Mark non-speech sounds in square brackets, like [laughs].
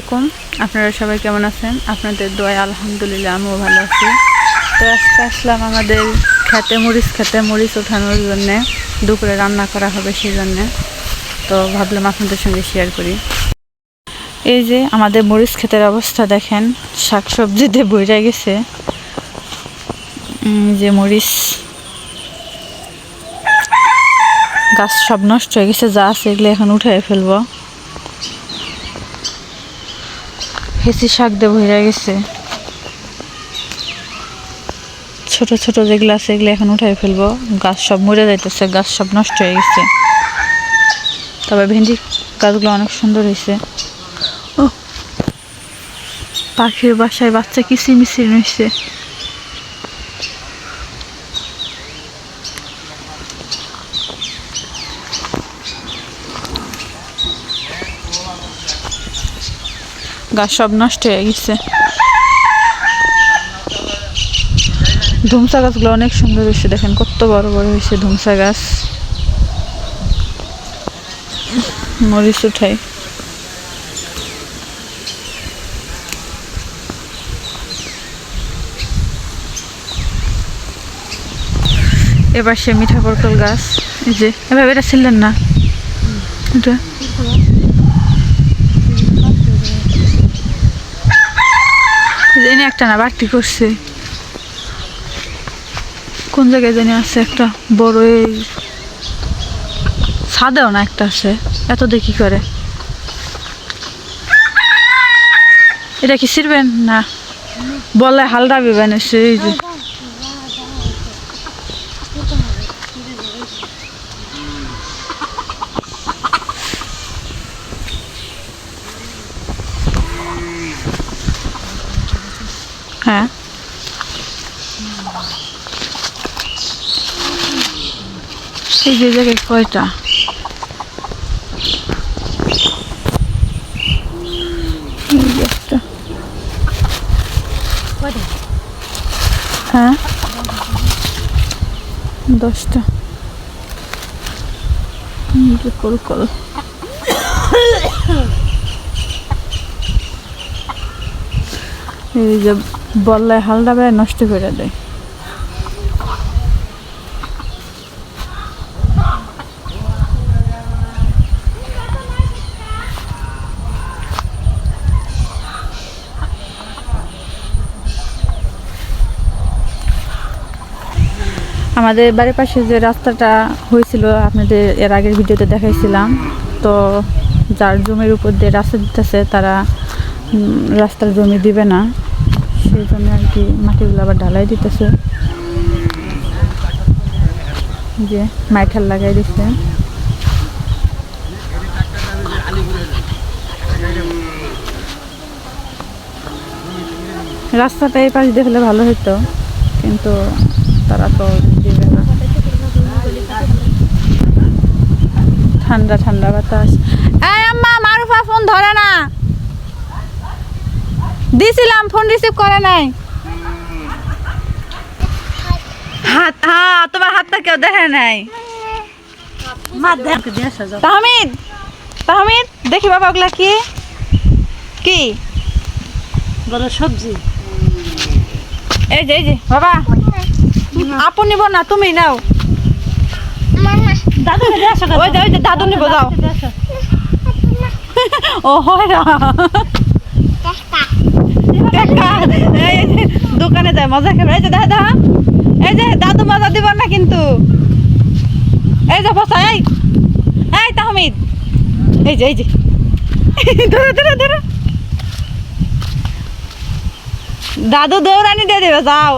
আলাইকুম। আপনারা সবাই কেমন আছেন? আপনাদের দোয়ায় আলহামদুলিল্লাহ আমিও ভালো আছি। তো আজকে আসলাম আমাদের খেতে মরিচ খেতে মরিচ ওঠানোর জন্যে। দুপুরে রান্না করা হবে সেই জন্যে তো ভাবলাম আপনাদের সঙ্গে শেয়ার করি। এই যে আমাদের মরিচ ক্ষেতের অবস্থা দেখেন শাক সবজিতে বইরা গেছে যে মরিচ, গাছ সব নষ্ট হয়ে গেছে, যা আছে এগুলো এখন উঠে ফেলব। হেসি শাক দিয়ে ভরে গেছে। ছোট ছোট যেগুলো আছে এগুলো এখন উঠাই ফেলব। গাছ সব মরে যাইতেছে গাছ সব নষ্ট হয়ে গেছে। তবে ভেন্ডি গাছগুলো অনেক সুন্দর হয়েছে। ও পাখির বাসায় বাচ্চা কিচিমিচির হয়েছে। গাছ সব নষ্ট হয়ে গেছে। ধুমসা গাছগুলো অনেক সুন্দর হয়েছে, দেখেন কত বড় বড় হয়েছে ধুমসা গাছ। মরিচ উঠাই। এবার সে মিঠা পরকল গাছ, এই যে এবার এটা ছিলেন না। এটা এনে একটা না, বাড়তি করছে। কোন জায়গায় জানি আছে একটা বড় এই সাদাও না একটা আছে। এত দেখি করে? এটা কি ছিড়বেন না। বলে হালদা বিবেন এসে, এই যে। হ্যাঁ। এই যে জায়গায় কয়টা। হ্যাঁ। দশটা। Call call. এই যে বললায় হালদা বেড়ায় নষ্ট করে দেয়। আমাদের বাড়ির পাশে যে রাস্তাটা হয়েছিল, আপনাদের এর আগের ভিডিওতে দেখাইছিলাম, তো যার জমির উপর দিয়ে রাস্তা দিতেছে, তারা রাস্তার জমি দিবে না। সেই জন্য আর কি মাটিগুলো আবার ঢালাই দিতেছে। যে মাইঠাল লাগাই দিচ্ছে রাস্তাটা এই পাশ দিয়ে হলে ভালো হতো কিন্তু তারা তো দিবে না। ঠান্ডা ঠান্ডা বাতাস। আম্মা ফোন ধরে না। দিছিলাম ফোন রিসিভ করে নাই। হাত হ্যাঁ তোমার হাতটা কেউ দেখে নাই। তাহমিদ তাহমিদ দেখি বাবা ওগুলা কি? কি? সবজি। এই যে এই যে বাবা। আপু নিব না তুমি নাও। দাদু ওই যে ওই যে দাদু নিব যাও। [laughs] ও হয় দোকানে যায়, মজা খেলো এই যে দাদা, এই যে দাদু মজা দিব না কিন্তু? এই যে বসা, এই এই তাহমিদ। এই যে এই যে। ধরো ধরো ধরো। দাদু দৌড়ানি দিয়ে দেবে, যাও।